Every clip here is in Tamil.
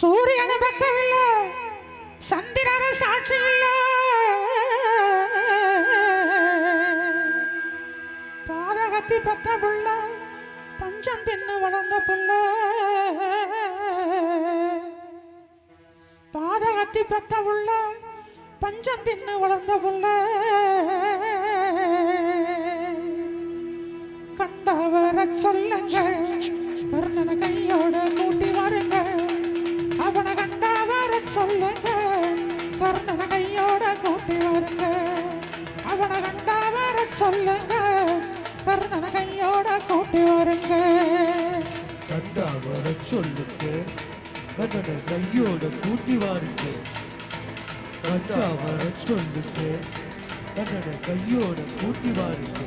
சூரியனை வெக்கவில்ல. சந்திரன சாட்சி இல்லை பாதகத்தி பத்த புள்ள பஞ்சம் தின்னு வளர்ந்த புள்ள. பாதகத்தி பத்த புள்ள பஞ்சம் தின்னு வளர்ந்த புள்ள. கண்டவர சொல்லுங்க கர்ணனை கையோட கூட கையோட கூட்டி வருங்க. கண்டா வர சொல்லுங்க. கண்ணனை கையோட கூட்டி வாருங்க. கண்டா வர சொல்லுங்க. கண்ணனை கையோட கூட்டி வாருங்க.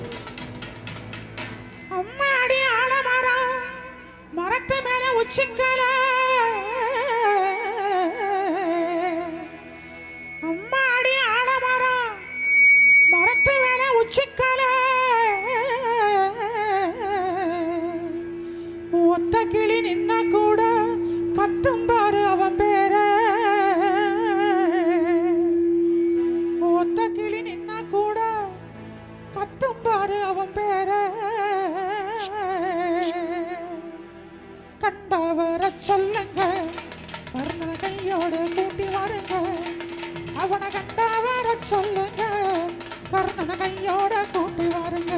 கையோட கூட்டி வாருங்க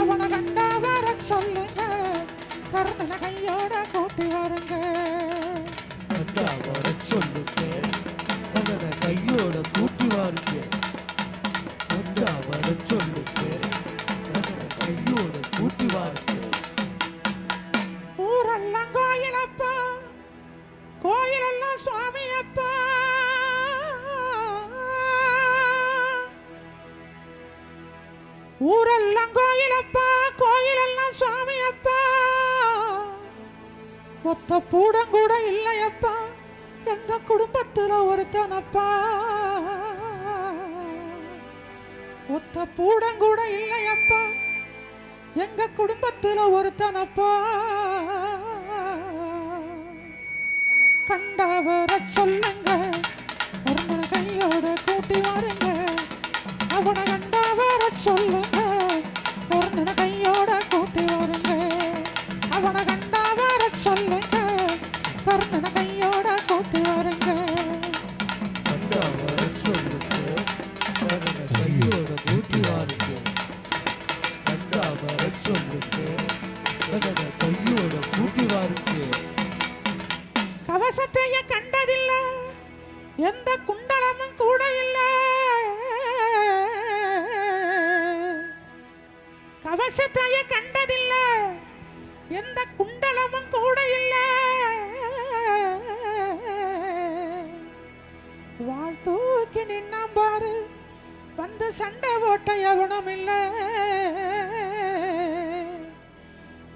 அவனை கண்டவர சொல்லுங்க கர்ணன ஊரெல்லாம் கோயிலப்பா கோயிலெல்லாம் சுவாமி அப்பா ஒத்த பூடம் கூட இல்லையப்பா. எங்க குடும்பத்துல ஒருத்தனப்பா. ஒத்த பூடம் கூட இல்லையப்பா. எங்க குடும்பத்துல ஒருத்தனப்பா. கண்டவர சொல்லுங்க. கர்ணன கையோட கூட்டி வாருங்க. அவனை கண்டவர சொல்லுங்க. வர சொல்லுங்க கையோட கூட்டி வாருங்க கவசத்தைய கண்டதில்ல. எந்த குண்டலமும் கூட இல்ல. கவசத்தைய கண்டதில்ல. எந்த குண்டலமும் கூட இல்ல. வாழ் தூக்கி வந்து சண்டை ஓட்ட எவனும் இல்லை.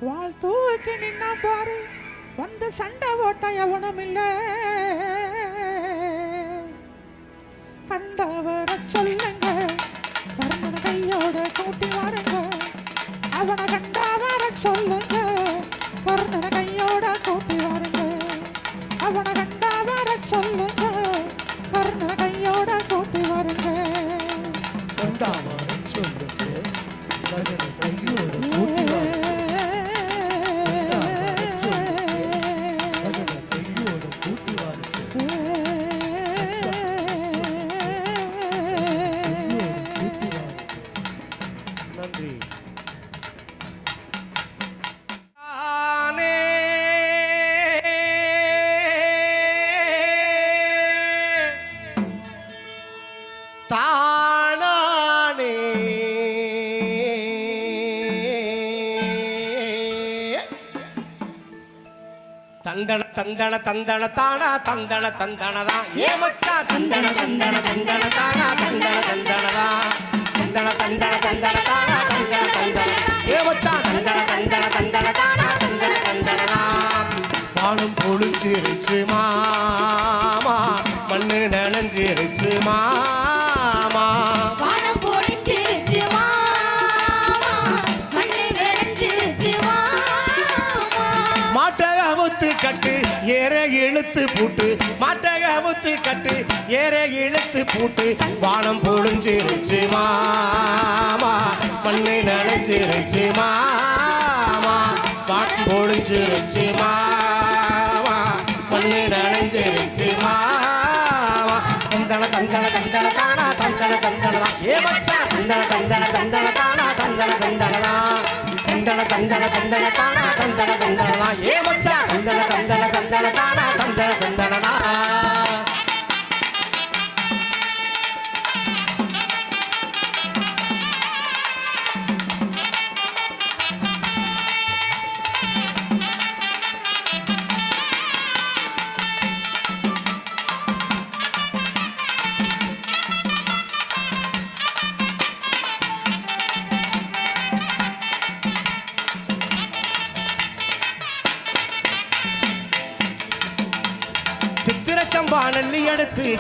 வாழ் தூக்கி நின்னாம் பாரு வந்து சண்டை ஓட்ட எவனும் இல்லை. தந்தன தந்தன தந்தன தானா தந்தன தந்தனதா ஏமச்சா தந்தன தந்தன தந்தன தானா தந்தன தந்தனதா தந்தன தந்தன தந்தன தானா தந்தன தந்தன ஏமச்சா தந்தன தந்தன தந்தன தானா தந்தன தந்தனதா வானம் பொழிஞ்சிருச்சு மாமா. மண்ணு நனைஞ்சிருச்சு மாமா. கட்டு ஏற இழுத்து பூட்டு. மாட்டக ஊத்து கட்டு ஏற இழுத்து பூட்டு. வானம் பொழிஞ்சிருச்சு மாமா. மண்ணு நனைஞ்சிருச்சு மாமா. பாட்டு பொழிஞ்சிருச்சு மாமா. மண்ணு நனைஞ்சிருச்சு மாமா. தந்தன தந்தன தந்தன தானா. தந்தன தந்தனதா ஏ மச்சா. தந்தன தந்தன தந்தன தானா. தந்தன தந்தனதா தந்தன தந்தன தந்தன தானா. தந்தன தந்தனதா ஏ மச்சா. கந்தன கந்தன கந்தன தானா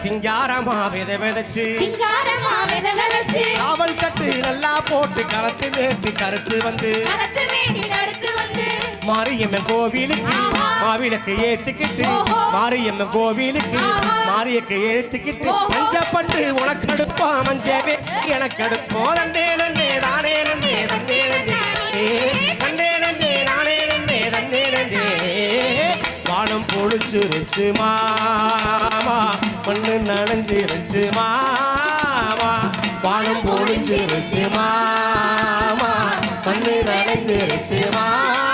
சிங்காரமா வித விதைச்சு. சிங்காரமா வித விதைச்சு. காவல் கட்டு நல்லா போட்டு களத்து மேட்டு கருத்து வந்து. களத்து மேட்டில் அடுத்து வந்து. மாரியம்மன் கோவிலுக்கு. மாவிளக்கு ஏத்துக்கிட்டு. மாரியம்மன் கோவிலுக்கு. மாரியக்கு ஏத்துக்கிட்டு. ஓஹோ. மஞ்சப்பட்டு உனக்கு அடுப்பா மஞ்சவே எனக்கு அடுப்போ தண்டே நண்டே தானே நண்டே தண்டே நண்டே தண்டே நண்டே நானே நண்டே தண்டே நண்டே வானம் பொழிச்சிருச்சு மாமா. மண்ணு நனைஞ்சிருச்சு மாமா. வானம் பொழிஞ்சிருச்சு மாமா. மண்ணு நனைஞ்சிருச்சு மாமா.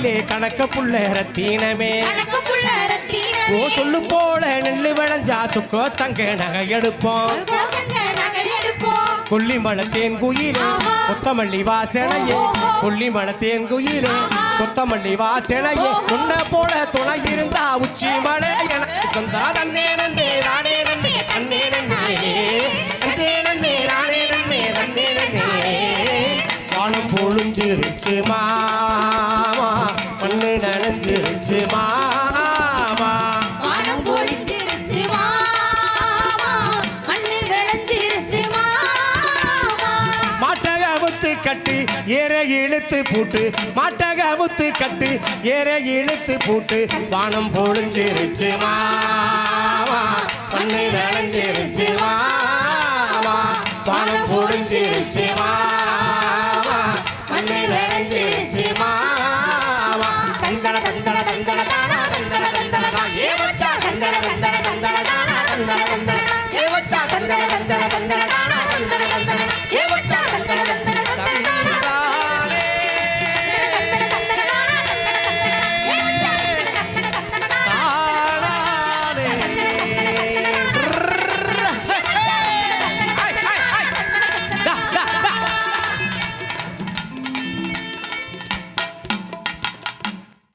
காணக்குயிலே கணக்க புள்ள ரத்தீனமே. ஓ சொல்லு போல நெல்லு விளைஞ்சா சுக்கோ தங்க நகை எடுப்போம். கொல்லிமலை தேன் குயிலே ஆஹா. கொத்தமல்லி வாசனையே. கொல்லிமலை தேன் குயிலே ஆஹா. கொத்தமல்லி வாசனையே. உன்னை போல துணை இருந்தா உச்சி மலை எனக்கு சொந்தா தன்னே நன்னே நானே நன்னே தன்னே நன்னே தன்னே நன்னே நானே நன்னே தன்னே நன்னே வானம் பொழிஞ்சிருச்சு மாமா மண்ணு நனைஞ்சிருச்சு மாமா. வானம் பொழிஞ்சிருச்சு மாமா. மண்ணு விளைஞ்சிருச்சு மாமா. மாட்டக அவுத்து கட்டு ஏற இழுத்து பூட்டு. மாட்டக அவுத்து கட்டு ஏற இழுத்து பூட்டு. வானம் பொழிஞ்சிருச்சு மாமா. மண்ணு நனைஞ்சிருச்சு மாமா. வானம் பொழிஞ்சிருச்சு மாமா.